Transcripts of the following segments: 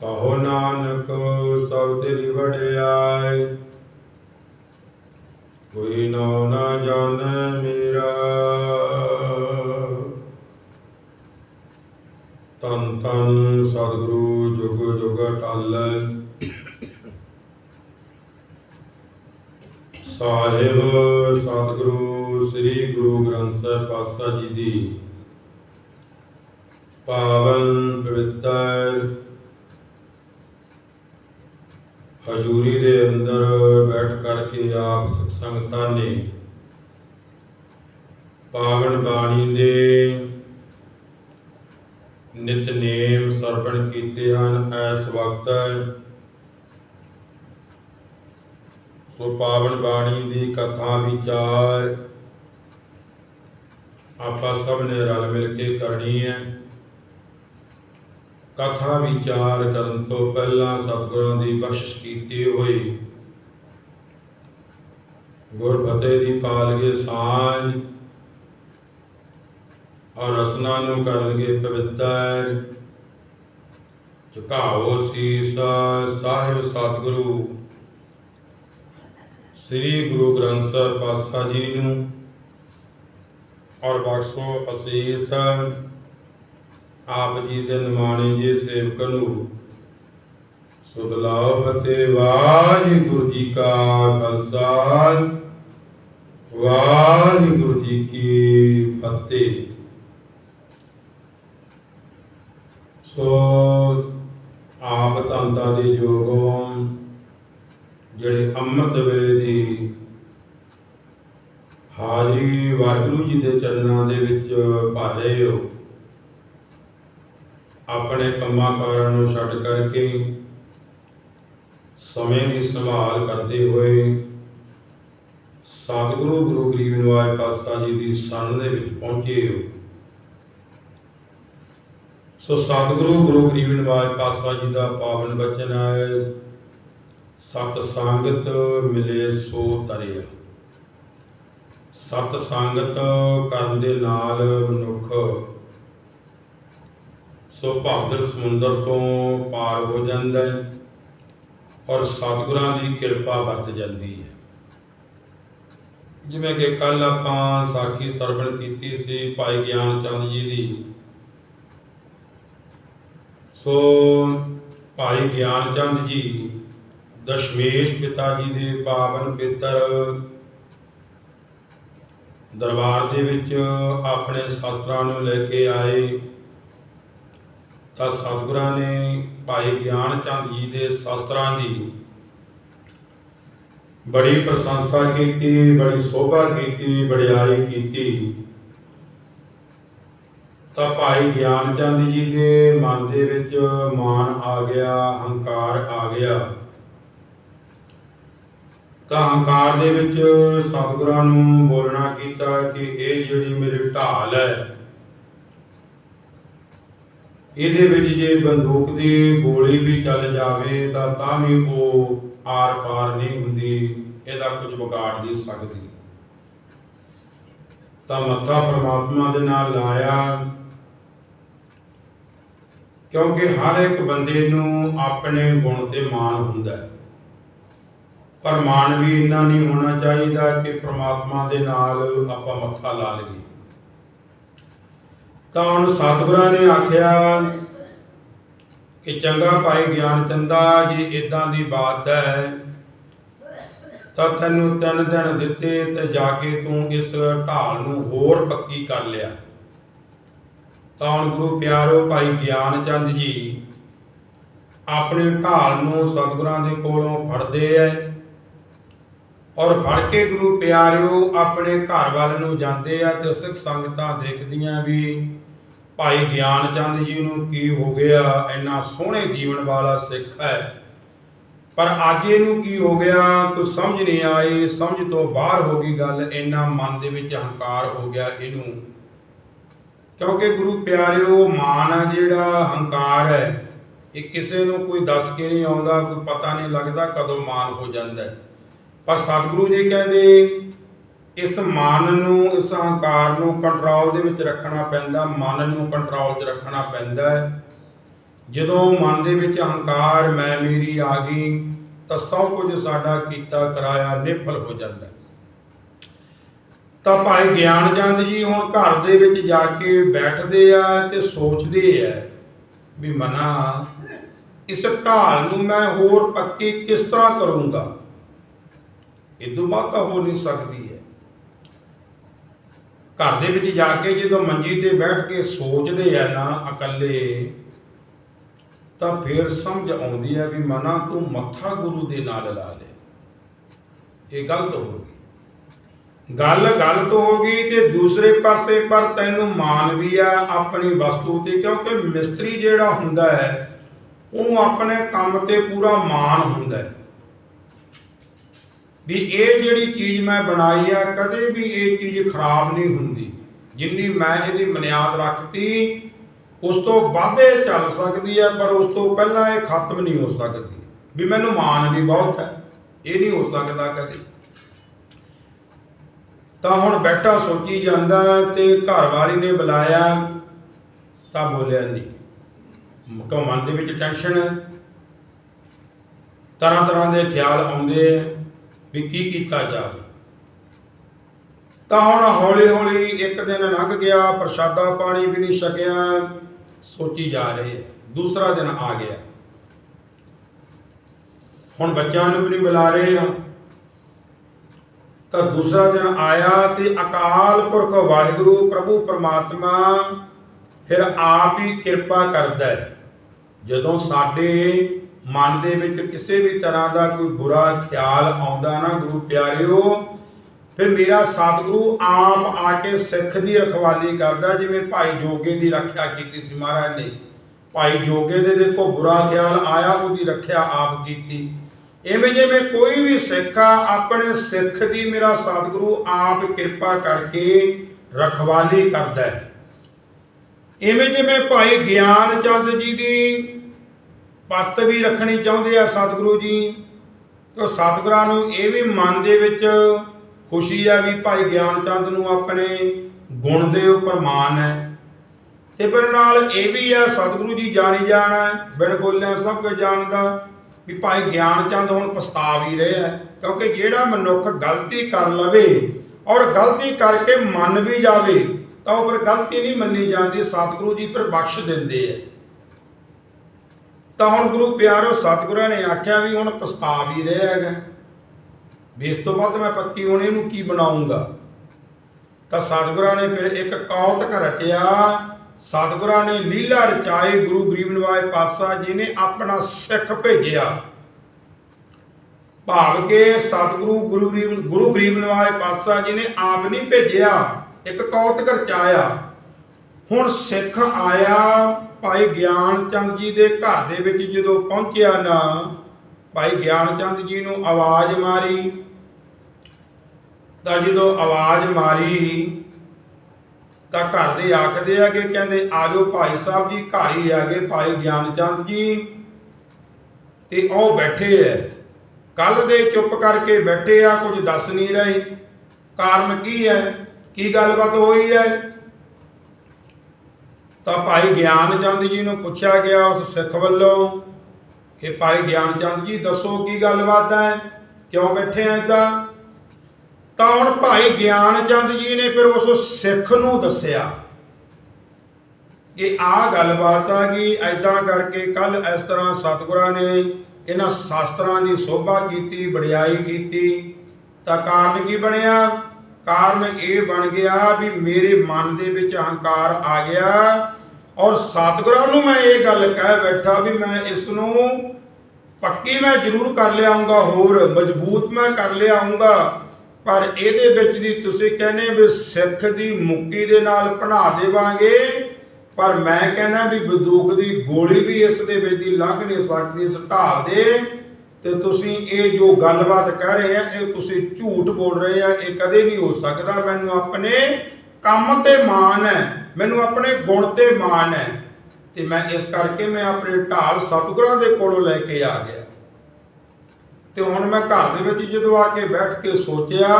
ਕਹੋ ਨਾਨਕ, ਸਭ ਤੇਰੀ ਵਡਿਆਈ। ਕੋਈ ਨਾ ਨਾ ਜਾਣੈ ਮੇਰਾ। ਤਨ ਤਨ ਸਤਿਗੁਰੂ, ਜੁਗ ਜੁਗ ਟਾਲੈ। ਸਾਹਿਬ, ਸਤਿਗੁਰੂ, ਸ੍ਰੀ ਗੁਰੂ ਗ੍ਰੰਥ ਸਾਹਿਬ ਪਾਤਸ਼ਾਹ ਜੀ ਦੀ। ਪਾਵਨ ਪਵਿੱਤਰ ਹਜੂਰੀ ਦੇ ਅੰਦਰ ਬੈਠ ਕਰਕੇ ਆਪ ਸਿੱਖ ਸੰਗਤਾਂ ਨੇ ਪਾਵਨ ਬਾਣੀ ਦੇ ਨਿਤਨੇਮ ਸਰਵਣ ਕੀਤੇ ਹਨ ਸੋ ਪਾਵਨ ਬਾਣੀ ਦੀ ਕਥਾ ਵਿਚਾਰ ਆਪਾਂ ਸਭ ਨੇ ਰਲ ਮਿਲ ਕੇ ਕਰਨੀ ਹੈ। ਕਥਾ ਵਿਚਾਰ ਕਰਨ ਤੋਂ ਪਹਿਲਾਂ ਸਤਿਗੁਰਾਂ ਦੀ ਬਖਸ਼ਿਸ਼ ਕੀਤੀ ਹੋਈ। ਗੁਰਬਤੇ ਦੀ ਪਾਲਗੇ ਸਾਂਝ ਔਰ ਰਸਨਾ ਨੂੰ ਕਰਨਗੇ ਪਵਿੱਤਰ। ਝੁਕਾਓ ਸੀਸ ਸਾਹਿਬ ਸਤਿਗੁਰੂ। ਸ੍ਰੀ ਗੁਰੂ ਗ੍ਰੰਥ ਸਾਹਿਬ ਪਾਤਸ਼ਾਹ ਜੀ ਨੂੰ ਔਰ ਬਖਸ਼ੋ ਅਸੀਸ ਆਪ ਜੀ ਦੇ ਨਿਮਾਣੇ ਜੇ ਸੇਵਕ ਨੂੰ। ਸੁਦਲਾਉ ਫਤਿਹ ਵਾਹਿਗੁਰੂ ਜੀ ਕਾ ਖਾਲਸਾ, ਵਾਹਿਗੁਰੂ ਜੀ ਕੀ ਫਤਿਹ। ਸੋ ਆਪ ਦੇ ਜੋਗੋਂ ਜਿਹੜੇ ਅੰਮ੍ਰਿਤ ਵੇਲੇ ਦੀ ਹਾਜ਼ਰੀ ਵਾਹਿਗੁਰੂ ਜੀ ਦੇ ਚਰਨਾਂ ਦੇ ਵਿੱਚ ਪਾ ਹੋ, ਆਪਣੇ ਕੰਮਾਂ ਕਾਰਾਂ ਨੂੰ ਛੱਡ ਕਰਕੇ ਸਮੇਂ ਦੀ ਸੰਭਾਲ ਕਰਦੇ ਹੋਏ ਸਤਿਗੁਰੂ ਗੁਰੂ ਗਰੀਬ ਨਿਵਾਜ ਪਾਤਸ਼ਾਹ ਜੀ ਦੀ ਸੰਨ ਦੇ ਵਿੱਚ ਪਹੁੰਚੇ ਹੋ। ਸੋ ਸਤਿਗੁਰੂ, ਗੁਰੂ ਗਰੀਬ ਨਿਵਾਜ ਪਾਤਸ਼ਾਹ ਜੀ ਦਾ ਪਾਵਨ ਬਚਨ ਹੈ, ਸਤ ਸੰਗਤ ਮਿਲੇ ਸੋ ਤਰਿਆ। ਸਤ ਸੰਗਤ ਕਰਨ ਦੇ ਨਾਲ ਮਨੁੱਖ ਸੋ ਭਾਗਲ ਸਮੁੰਦਰ ਤੋਂ ਪਾਰ ਹੋ ਜਾਂਦਾ ਹੈ ਔਰ ਸਤਿਗੁਰਾਂ ਦੀ ਕਿਰਪਾ ਵਰਤ ਜਾਂਦੀ ਹੈ। ਜਿਵੇਂ ਕਿ ਕੱਲ ਆਪਾਂ ਸਾਖੀ ਸਰਵਣ ਕੀਤੀ ਸੀ ਭਾਈ ਗਿਆਨ ਚੰਦ ਜੀ ਦੀ ਸੋ ਭਾਈ ਗਿਆਨ ਚੰਦ ਜੀ, ਦਸ਼ਮੇਸ਼ ਪਿਤਾ ਜੀ ਦੇ ਪਾਵਨ ਪਿੱਤਰ, ਦਰਬਾਰ ਦੇ ਵਿੱਚ ਆਪਣੇ ਸ਼ਸਤਰਾਂ ਨੂੰ ਲੈ ਕੇ ਆਏ। ਤਾਂ ਸਤਿਗੁਰਾਂ ਨੇ ਭਾਈ ਗਿਆਨ ਚੰਦ ਜੀ ਦੇ ਸ਼ਸਤਰਾਂ ਦੀ ਬੜੀ ਪ੍ਰਸ਼ੰਸਾ ਕੀਤੀ, ਬੜੀ ਸੋਭਾ ਕੀਤੀ ਬੜਿਆਈ ਕੀਤੀ। ਤਾਂ ਭਾਈ ਗਿਆਨ ਚੰਦ ਜੀ ਦੇ ਮਨ ਦੇ ਵਿੱਚ ਮਾਨ ਆ ਗਿਆ, ਹੰਕਾਰ ਆ ਗਿਆ। ਤਾਂ ਹੰਕਾਰ ਦੇ ਵਿੱਚ ਸਤਿਗੁਰਾਂ ਨੂੰ ਬੋਲਣਾ ਕੀਤਾ ਕਿ ਇਹ ਜਿਹੜੀ ਮੇਰੀ ਢਾਲ ਹੈ, ਇਹਦੇ ਵਿੱਚ ਜੇ ਬੰਦੂਕ ਦੀ ਗੋਲੀ ਵੀ ਚੱਲ ਜਾਵੇ, ਤਾਂ ਤਾਂ ਵੀ ਉਹ ਆਰ ਪਾਰ ਨਹੀਂ ਹੁੰਦੀ, ਇਹਦਾ ਕੁਝ ਵਿਗਾੜ ਨਹੀਂ ਸਕਦੀ। ਤਾਂ ਮੱਥਾ ਪ੍ਰਮਾਤਮਾ ਦੇ ਨਾਲ ਲਾਇਆ। ਕਿਉਂਕਿ ਹਰ ਇੱਕ ਬੰਦੇ ਨੂੰ ਆਪਣੇ ਗੁਣ ਤੇ ਮਾਣ ਹੁੰਦਾ ਹੈ। ਪਰ ਮਾਣ ਵੀ ਇੰਨਾ ਨਹੀਂ ਹੋਣਾ ਚਾਹੀਦਾ ਕਿ ਪ੍ਰਮਾਤਮਾ ਦੇ ਨਾਲ ਆਪਾਂ ਮੱਥਾ ਲਾ ਲਈਏ। ਤਾਂ ਹੁਣ ਸਤਿਗੁਰਾਂ ਨੇ ਆਖਿਆ ਕਿ ਚੰਗਾ ਭਾਈ ਗਿਆਨ ਚੰਦਾ ਜੀ ਇਦਾਂ ਦੀ ਬਾਤ ਹੈ, ਤਾਂ ਤੈਨੂੰ ਤਿੰਨ ਦਿਨ ਦਿੱਤੇ ਤੇ ਜਾ ਕੇ ਤੂੰ ਇਸ ਢਾਲ ਨੂੰ ਹੋਰ ਪੱਕੀ ਕਰ ਲਿਆ। ਤਾਂ ਹੁਣ ਗੁਰੂ ਪਿਆਰੋ ਭਾਈ ਗਿਆਨ ਚੰਦ ਜੀ। ਆਪਣੇ ਢਾਲ ਨੂੰ ਸਤਿਗੁਰਾਂ ਦੇ ਕੋਲੋਂ ਫੜਦੇ ਐ ਔਰ ਫੜ ਕੇ ਗੁਰੂ ਪਿਆਰਿਓ ਆਪਣੇ ਘਰ ਵੱਲ ਨੂੰ ਜਾਂਦੇ ਆ ਤੇ ਸਿੱਖ ਸੰਗਤਾਂ ਦੇਖਦੀਆਂ ਵੀ ਭਾਈ ਗਿਆਨ ਚੰਦ ਜੀ ਨੂੰ ਕੀ ਹੋ ਗਿਆ, ਇੰਨਾ ਸੋਹਣੇ ਜੀਵਨ ਵਾਲਾ ਸਿੱਖ ਹੈ ਪਰ ਅੱਜ ਇਹਨੂੰ ਕੀ ਹੋ ਗਿਆ ਕੋਈ ਸਮਝ ਨਹੀਂ ਆਈ, ਸਮਝ ਤੋਂ ਬਾਹਰ ਹੋ ਗਈ ਗੱਲ, ਇੰਨਾ ਮਨ ਦੇ ਵਿੱਚ ਹੰਕਾਰ ਹੋ ਗਿਆ ਇਹਨੂੰ। ਕਿਉਂਕਿ ਗੁਰੂ ਪਿਆਰਿਓ, ਮਾਨ ਆ ਜਿਹੜਾ ਹੰਕਾਰ ਹੈ, ਇਹ ਕਿਸੇ ਨੂੰ ਕੋਈ ਦੱਸ ਕੇ ਨਹੀਂ ਆਉਂਦਾ, ਕੋਈ ਪਤਾ ਨਹੀਂ ਲੱਗਦਾ ਕਦੋਂ ਮਾਨ ਹੋ ਜਾਂਦਾ ਪਰ ਸਤਿਗੁਰੂ ਜੀ ਕਹਿੰਦੇ, ਇਸ ਮਨ ਨੂੰ, ਇਸ ਹੰਕਾਰ ਨੂੰ ਕੰਟਰੋਲ ਦੇ ਵਿੱਚ ਰੱਖਣਾ ਪੈਂਦਾ, ਮਨ ਨੂੰ ਕੰਟਰੋਲ 'ਚ ਰੱਖਣਾ ਪੈਂਦਾ ਹੈ। ਜਦੋਂ ਮਨ ਦੇ ਵਿੱਚ ਹੰਕਾਰ, ਮੈਂ, ਮੇਰੀ ਆ ਗਈ, ਤਾਂ ਸਭ ਕੁਝ ਸਾਡਾ ਕੀਤਾ, ਕਰਾਇਆ ਨਿਫਲ ਹੋ ਜਾਂਦਾ ਤਾਂ ਭਾਈ ਗਿਆਨਚੰਦ ਜੀ ਹੁਣ ਘਰ ਦੇ ਵਿੱਚ ਜਾ ਕੇ ਬੈਠਦੇ ਆ ਤੇ ਸੋਚਦੇ ਆ ਵੀ ਮਨਾ, ਇਸ ਢਾਲ ਨੂੰ ਮੈਂ ਹੋਰ ਪੱਕੀ ਕਿਸ ਤਰ੍ਹਾਂ ਕਰੂੰਗਾ? ਇਹ ਤੋਂ ਬਾਅਦ ਤਾਂ ਹੋ ਨਹੀਂ ਸਕਦੀ ਹੈ। ਘਰ ਦੇ ਵਿੱਚ ਜਾ ਕੇ ਜਦੋਂ ਮੰਜੀ ਤੇ ਬੈਠ ਕੇ ਸੋਚਦੇ ਆ ਨਾ ਇਕੱਲੇ, ਤਾਂ ਫਿਰ ਸਮਝ ਆਉਂਦੀ ਹੈ ਵੀ ਮਨਾ ਤੂੰ ਮੱਥਾ ਗੁਰੂ ਦੇ ਨਾਲ ਲਾ ਲੈ। ਇਹ ਗਲਤ ਹੋ ਗਈ। ਗੱਲ ਗਲਤ ਹੋ ਗਈ ਤੇ ਦੂਸਰੇ ਪਾਸੇ ਪਰ ਤੈਨੂੰ ਮਾਨ ਵੀ ਆ ਆਪਣੀ ਵਸਤੂ ਤੇ, ਕਿਉਂਕਿ ਮਿਸਤਰੀ ਜਿਹੜਾ ਹੁੰਦਾ ਹੈ, ਉਹਨੂੰ ਆਪਣੇ ਕੰਮ ਤੇ ਪੂਰਾ ਮਾਣ ਹੁੰਦਾ ਹੈ। ਵੀ ਇਹ ਜਿਹੜੀ ਚੀਜ਼ ਮੈਂ ਬਣਾਈ ਆ, ਕਦੇ ਵੀ ਇਹ ਚੀਜ਼ ਖਰਾਬ ਨਹੀਂ ਹੁੰਦੀ। ਜਿੰਨੀ ਮੈਂ ਇਹਦੀ ਬੁਨਿਆਦ ਰੱਖਤੀ, ਉਸ ਤੋਂ ਵੱਧ ਇਹ ਚੱਲ ਸਕਦੀ ਹੈ ਪਰ ਉਸ ਤੋਂ ਪਹਿਲਾਂ ਇਹ ਖਤਮ ਨਹੀਂ ਹੋ ਸਕਦੀ। ਵੀ ਮੈਨੂੰ ਮਾਣ ਵੀ ਬਹੁਤ ਹੈ, ਇਹ ਨਹੀਂ ਹੋ ਸਕਦਾ ਕਦੇ। ਤਾਂ ਹੁਣ ਬੈਠਾ ਸੋਚੀ ਜਾਂਦਾ ਤੇ ਘਰ ਵਾਲੀ ਨੇ ਬੁਲਾਇਆ ਤਾਂ ਬੋਲਿਆ ਨਹੀਂ। ਕਿਉਂ ਮਨ ਦੇ ਵਿੱਚ ਟੈਨਸ਼ਨ ਹੈ ਤਰ੍ਹਾਂ ਤਰ੍ਹਾਂ ਦੇ ਖਿਆਲ ਆਉਂਦੇ ਆ ਵੀ ਕੀ ਕੀਤਾ ਜਾਵੇ। ਤਾਂ ਹੁਣ ਹੌਲੀ ਹੌਲੀ ਇੱਕ ਦਿਨ ਲੰਘ ਗਿਆ, ਪ੍ਰਸ਼ਾਦਾ ਪਾਣੀ ਵੀ ਨਹੀਂ ਛਕਿਆ, ਸੋਚੀ ਜਾ ਰਹੇ ਦੂਸਰਾ ਦਿਨ ਆ ਗਿਆ। ਹੁਣ ਬੱਚਿਆਂ ਨੂੰ ਵੀ ਨਹੀਂ ਬੁਲਾ ਰਹੇ ਆ। ਤਾਂ ਦੂਸਰਾ ਦਿਨ ਆਇਆ ਤੇ ਅਕਾਲ ਪੁਰਖ ਵਾਹਿਗੁਰੂ ਪ੍ਰਭੂ ਪਰਮਾਤਮਾ ਫਿਰ ਆਪ ਹੀ ਕਿਰਪਾ ਕਰਦਾ ਹੈ। ਜਦੋਂ ਸਾਡੇ ਮਨ ਦੇ ਵਿੱਚ ਕਿਸੇ ਵੀ ਤਰ੍ਹਾਂ ਦਾ ਕੋਈ ਬੁਰਾ ਖਿਆਲ ਆਉਂਦਾ ਨਾ, ਗੁਰੂ ਪਿਆਰਿਓ, ਫਿਰ ਮੇਰਾ ਸਤਿਗੁਰੂ ਆਪ ਆ ਕੇ ਸਿੱਖ ਦੀ ਰਖਵਾਲੀ ਕਰਦਾ, ਜਿਵੇਂ ਭਾਈ ਜੋਗੇ ਦੀ ਰੱਖਿਆ ਕੀਤੀ ਸੀ ਮਹਾਰਾਜ ਨੇ। ਭਾਈ ਜੋਗੇ ਦੇ ਦੇਖੋ ਬੁਰਾ ਖਿਆਲ ਆਇਆ, ਉਹਦੀ ਰੱਖਿਆ ਆਪ ਕੀਤੀ। ਇਵੇਂ ਜਿਵੇਂ ਕੋਈ ਵੀ ਸਿੱਖ ਆ, ਆਪਣੇ ਸਿੱਖ ਦੀ ਮੇਰਾ ਸਤਿਗੁਰੂ ਆਪ ਕਿਰਪਾ ਕਰਕੇ ਰਖਵਾਲੀ ਕਰਦਾ ਹੈ। ਇਵੇਂ ਜਿਵੇਂ ਭਾਈ ਗਿਆਨ ਚੰਦ ਜੀ ਦੀ ਪੱਤ ਵੀ ਰੱਖਣੀ ਚਾਹੁੰਦੇ ਆ ਸਤਿਗੁਰੂ ਜੀ ਉਹ ਸਤਿਗੁਰਾਂ ਨੂੰ ਇਹ ਵੀ ਮਨ ਦੇ ਵਿੱਚ ਖੁਸ਼ੀ ਆ ਵੀ ਭਾਈ ਗਿਆਨ ਚੰਦ ਨੂੰ ਆਪਣੇ ਗੁਣ ਦੇ ਉੱਪਰ ਮਾਣ ਹੈ। ਤੇ ਫਿਰ ਨਾਲ ਇਹ ਵੀ ਆ, ਸਤਿਗੁਰੂ ਜੀ ਜਾਣੀ ਜਾਣਾ ਬਿਨ ਬੋਲਿਆ ਸਭ ਕੁਝ ਜਾਣਦਾ। ਵੀ ਭਾਈ ਗਿਆਨ ਚੰਦ ਹੁਣ ਪਛਤਾ ਵੀ ਰਿਹਾ ਹੈ, ਕਿਉਂਕਿ ਜਿਹੜਾ ਮਨੁੱਖ ਗਲਤੀ ਕਰ ਲਵੇ ਔਰ ਗਲਤੀ ਕਰਕੇ ਮੰਨ ਵੀ ਜਾਵੇ, ਤਾਂ ਉਹ ਫਿਰ ਗਲਤੀ ਨਹੀਂ ਮੰਨੀ ਜਾਂਦੀ, ਸਤਿਗੁਰੂ ਜੀ ਫਿਰ ਬਖਸ਼ ਦਿੰਦੇ ਆ। ਤਾਂ ਹੁਣ ਗੁਰੂ ਪਿਆਰੋ ਸਤਿਗੁਰਾਂ ਨੇ ਆਖਿਆ ਵੀ ਹੁਣ ਪਛਤਾ ਵੀ ਰਿਹਾ ਹੈਗਾ। ਵੀ ਇਸ ਤੋਂ ਬਾਅਦ ਮੈਂ ਪੱਕੀ ਹੁਣ ਇਹਨੂੰ ਕੀ ਬਣਾਉਂਗਾ? ਤਾਂ ਸਤਿਗੁਰਾਂ ਨੇ ਫਿਰ ਇੱਕ ਕੌਤਕ ਰਚਿਆ ਸਤਿਗੁਰਾਂ ਨੇ ਲੀਲਾ ਰਚਾਏ, ਗੁਰੂ ਗਰੀਬ ਨਿਵਾਜ ਪਾਤਸ਼ਾਹ ਜੀ ਨੇ ਆਪਣਾ ਸਿੱਖ ਭੇਜਿਆ। ਭਾਵ ਕੇ ਸਤਿਗੁਰੂ ਗੁਰੂ ਗਰੀਬ ਗੁਰੂ ਗਰੀਬ ਨਿਵਾਜ ਪਾਤਸ਼ਾਹ ਜੀ ਨੇ ਆਪ ਨਹੀਂ ਭੇਜਿਆ, ਇੱਕ ਕੌਤਕ ਰਚਾਇਆ। ਹੁਣ ਸਿੱਖ ਆਇਆ ਭਾਈ ਗਿਆਨ ਚੰਦ ਜੀ ਦੇ ਘਰ ਦੇ ਵਿੱਚ ਜਦੋਂ ਪਹੁੰਚਿਆ ਨਾ, ਭਾਈ ਗਿਆਨ ਚੰਦ ਜੀ ਨੂੰ ਆਵਾਜ਼ ਮਾਰੀ। ਤਾਂ ਜਦੋਂ ਆਵਾਜ਼ ਮਾਰੀ ਤਾਂ ਘਰ ਦੇ ਆਖਦੇ ਆ ਕਿ ਕਹਿੰਦੇ ਆਜੋ ਭਾਈ ਸਾਹਿਬ ਜੀ, ਘਰ ਹੀ ਆਗੇ ਭਾਈ ਗਿਆਨ ਚੰਦ ਜੀ। ਤੇ ਉਹ ਬੈਠੇ ਐ। ਕੱਲ ਦੇ ਚੁੱਪ ਕਰਕੇ ਬੈਠੇ ਆ, ਕੁਝ ਦੱਸ ਨਹੀਂ ਰਹੇ। ਕਾਰਨ ਕੀ ਹੈ ਕੀ ਗੱਲਬਾਤ ਹੋਈ ਹੈ ਤਾਂ ਭਾਈ ਗਿਆਨ ਚੰਦ ਜੀ ਨੂੰ ਪੁੱਛਿਆ ਗਿਆ ਉਸ ਸਿੱਖ ਵੱਲੋਂ ਕਿ ਭਾਈ ਗਿਆਨ ਚੰਦ ਜੀ, ਦੱਸੋ ਕੀ ਗੱਲਬਾਤ ਹੈ ਕਿਉਂ ਬੈਠੇ ਆ ਏਦਾਂ? ਤਾਂ ਹੁਣ ਭਾਈ ਗਿਆਨ ਚੰਦ ਜੀ ਨੇ ਫਿਰ ਉਸ ਸਿੱਖ ਨੂੰ ਦੱਸਿਆ ਕਿ ਆਹ ਗੱਲਬਾਤ ਆ ਕਿ ਐਦਾਂ ਕਰਕੇ ਕੱਲ ਇਸ ਤਰ੍ਹਾਂ ਸਤਿਗੁਰਾਂ ਨੇ ਇਹਨਾਂ ਸ਼ਾਸਤਰਾਂ ਦੀ ਸੋਭਾ ਕੀਤੀ, ਵਡਿਆਈ ਕੀਤੀ, ਤਾਂ ਕਾਰਨ ਕੀ ਬਣਿਆ? ਕਾਰਨ ਇਹ ਬਣ ਗਿਆ ਵੀ ਮੇਰੇ ਮਨ ਦੇ ਵਿੱਚ ਹੰਕਾਰ ਆ ਗਿਆ ਔਰ ਸਤਿਗੁਰਾਂ ਨੂੰ ਮੈਂ ਇਹ ਗੱਲ ਕਹਿ ਬੈਠਾ ਵੀ ਮੈਂ ਇਸ ਨੂੰ ਪੱਕੀ ਮੈਂ ਜ਼ਰੂਰ ਕਰ ਲਿਆਉਂਗਾ, ਹੋਰ ਮਜ਼ਬੂਤ ਮੈਂ ਕਰ ਲਿਆਉਂਗਾ। ਪਰ ਇਹਦੇ ਵਿੱਚ ਦੀ ਤੁਸੀਂ ਕਹਿੰਦੇ ਵੀ ਸਿੱਖ ਦੀ ਮੁੱਕੀ ਦੇ ਨਾਲ ਬਣਾ ਦੇਵਾਂਗੇ, ਪਰ ਮੈਂ ਕਹਿੰਦਾ ਵੀ ਬੰਦੂਕ ਦੀ ਗੋਲੀ ਵੀ ਇਸ ਦੇ ਵਿੱਚ ਦੀ ਲੰਘ ਨਹੀਂ ਸਕਦੀ, ਇਸ ਢਾਲ ਦੇ। ਤੇ ਤੁਸੀਂ ਇਹ ਜੋ ਗੱਲਬਾਤ ਕਹਿ ਰਹੇ ਆ, ਇਹ ਤੁਸੀਂ ਝੂਠ ਬੋਲ ਰਹੇ ਆ, ਇਹ ਕਦੇ ਨਹੀਂ ਹੋ ਸਕਦਾ। ਮੈਨੂੰ ਆਪਣੇ ਕੰਮ ਤੇ ਮਾਣ ਹੈ, ਮੈਨੂੰ ਆਪਣੇ ਗੁਣ ਤੇ ਮਾਣ ਹੈ। ਤੇ ਮੈਂ ਇਸ ਕਰਕੇ ਮੈਂ ਆਪਣੇ ਢਾਲ ਸਤਿਗੁਰਾਂ ਦੇ ਕੋਲੋਂ ਲੈ ਕੇ ਆ ਗਿਆ। ਤੇ ਹੁਣ ਮੈਂ ਘਰ ਦੇ ਵਿੱਚ ਜਦੋਂ ਆ ਕੇ ਬੈਠ ਕੇ ਸੋਚਿਆ,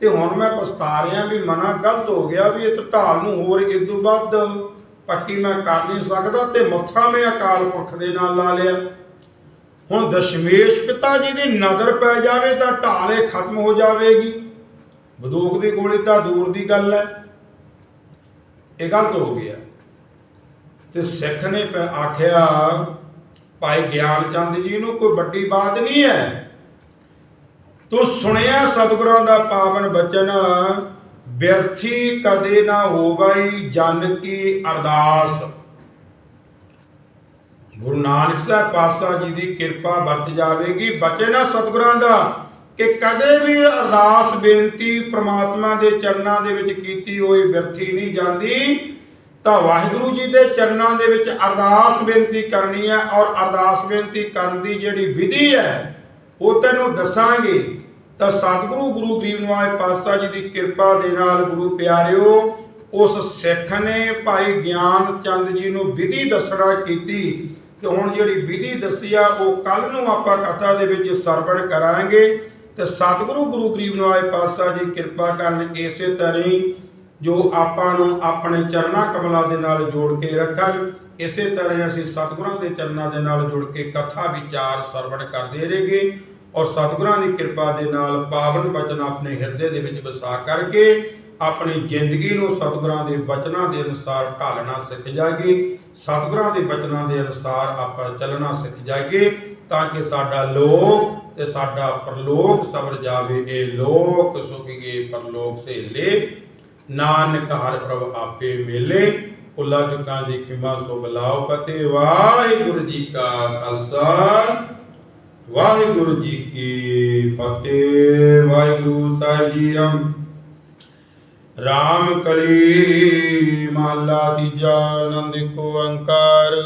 ਤੇ ਹੁਣ ਮੈਂ ਪਛਤਾ ਰਿਹਾ ਵੀ ਮਨਾ ਗਲਤ ਹੋ ਗਿਆ ਵੀ ਇਹ ਢਾਲ ਨੂੰ ਹੋਰ ਇਸ ਤੋਂ ਵੱਧ ਪੱਕੀ ਮੈਂ ਕਰ ਨਹੀਂ ਸਕਦਾ ਤੇ ਮੱਥਾ ਮੈਂ ਅਕਾਲ ਪੁਰਖ ਦੇ ਨਾਲ ਲਾ ਲਿਆ। ਹੁਣ ਦਸ਼ਮੇਸ਼ ਪਿਤਾ ਜੀ ਦੀ ਨਜ਼ਰ ਪੈ ਜਾਵੇ ਤਾਂ ਢਾਲੇ ਖਤਮ ਹੋ ਜਾਵੇਗੀ। ਬਦੂਕ ਦੀ ਗੋਲੀ ਤਾਂ ਦੂਰ ਦੀ ਗੱਲ ਹੈ। ਇਹ ਗਲਤ ਹੋ ਗਿਆ। ਤੇ ਸਿੱਖ ਨੇ ਫਿਰ ਆਖਿਆ ਭਾਈ ਗਿਆਨ ਚੰਦ ਜੀ ਨੂੰ ਕੋਈ ਵੱਡੀ ਬਾਤ ਨਹੀਂ ਹੈ। ਤੂੰ ਸੁਣਿਆ ਸਤਿਗੁਰਾਂ ਦਾ ਪਾਵਨ ਬਚਨ ਬਿਰਥੀ ਕਦੇ ਨਾ ਹੋਵਈ ਜਨ ਕੀ ਅਰਦਾਸ। ਗੁਰੂ ਨਾਨਕ ਸਾਹਿਬ ਪਾਤਸ਼ਾਹ ਜੀ ਦੀ ਕਿਰਪਾ ਵਰਤ ਜਾਵੇਗੀ। ਬਚਨ ਹੈ ਸਤਿਗੁਰਾਂ ਦਾ ਕਿ ਕਦੇ ਵੀ ਅਰਦਾਸ ਬੇਨਤੀ ਪ੍ਰਮਾਤਮਾ ਦੇ ਚਰਨਾਂ ਦੇ ਵਿੱਚ ਕੀਤੀ ਹੋਈ ਵਿਅਰਥੀ ਨਹੀਂ ਜਾਂਦੀ। ਤਾਂ ਵਾਹਿਗੁਰੂ ਜੀ ਦੇ ਚਰਨਾਂ ਦੇ ਵਿੱਚ ਅਰਦਾਸ ਬੇਨਤੀ ਕਰਨੀ ਹੈ ਔਰ ਅਰਦਾਸ ਬੇਨਤੀ ਕਰਨ ਦੀ ਜਿਹੜੀ ਵਿਧੀ ਹੈ, ਉਹ ਤੈਨੂੰ ਦੱਸਾਂਗੇ। ਤਾਂ ਸਤਿਗੁਰੂ ਗੁਰੂ ਗਰੀਬ ਨਿਵਾਜ ਪਾਤਸ਼ਾਹ ਜੀ ਦੀ ਕਿਰਪਾ ਦੇ ਨਾਲ ਗੁਰੂ ਪਿਆਰਿਓ, ਉਸ ਸਿੱਖ ਨੇ ਭਾਈ ਗਿਆਨ ਚੰਦ ਜੀ ਨੂੰ ਵਿਧੀ ਦੱਸਣਾ ਕੀਤੀ ਤੇ ਹੁਣ ਜਿਹੜੀ ਵਿਧੀ ਦੱਸੀ ਆ, ਉਹ ਕੱਲ ਨੂੰ ਆਪਾਂ ਕਥਾ ਦੇ ਵਿੱਚ ਸਰਵਣ ਕਰਾਂਗੇ। ਤੇ ਸਤਿਗੁਰੂ ਗੁਰੂ ਗਰੀਬ ਨਿਵਾਜ ਪਾਤਸ਼ਾਹ ਜੀ ਕਿਰਪਾ ਕਰਨ ਇਸੇ ਤਰ੍ਹਾਂ ਹੀ ਜੋ ਆਪਾਂ ਨੂੰ ਆਪਣੇ ਚਰਨਾਂ ਕਮਲਾਂ ਦੇ ਨਾਲ ਜੋੜ ਕੇ ਰੱਖਣ, ਇਸੇ ਤਰ੍ਹਾਂ ਅਸੀਂ ਸਤਿਗੁਰਾਂ ਦੇ ਚਰਨਾਂ ਦੇ ਨਾਲ ਜੁੜ ਕੇ ਕਥਾ ਵਿਚਾਰ ਸਰਵਣ ਕਰਦੇ ਰਹੇਗੇ ਔਰ ਸਤਿਗੁਰਾਂ ਦੀ ਕਿਰਪਾ ਦੇ ਨਾਲ ਪਾਵਨ ਬਚਨ ਆਪਣੇ ਹਿਰਦੇ ਦੇ ਵਿੱਚ ਵਸਾ ਕਰਕੇ ਆਪਣੀ ਜ਼ਿੰਦਗੀ ਨੂੰ ਸਤਿਗੁਰਾਂ ਦੇ ਬਚਨਾਂ ਦੇ ਅਨੁਸਾਰ ਢਾਲਣਾ ਸਿੱਖ ਜਾਗੇ ਸਤਿਗੁਰਾਂ ਦੇ ਬਚਨਾਂ ਦੇ ਅਨੁਸਾਰ ਆਪਾਂ ਚੱਲਣਾ ਸਿੱਖ ਜਾਗੇ ਤਾਂ ਕਿ ਸਾਡਾ ਲੋਕ ਤੇ ਸਾਡਾ ਪਰਲੋਕ ਸਬਰ ਜਾਵੇ, ਇਹ ਲੋਕ ਸੁਖੀਏ, ਪਰਲੋਕ ਸੇਲੇ ਨਾਨਕ ਹਰ ਪ੍ਰਭ ਆਪੇ ਮੇਲੇ ਕੁੱਲਾ ਚੁਕਾਂ ਦੀ ਖਿਮਾ ਸੋ ਬਲਾਓ ਪਤੇ। ਵਾਹਿਗੁਰੂ ਜੀ ਕਾ ਖਾਲਸਾ, ਵਾਹਿਗੁਰੂ ਜੀ ਕੀ ਫਤਿਹ। ਵਾਹਿਗੁਰੂ ਸਾਹਿਬ ਜੀ ਅਮ ਰਾਮ ਕਲੀ, ਮਹਲਾ ਤੀਜਾ ਆਨੰਦ ਕੋ ਅੰਕਾਰ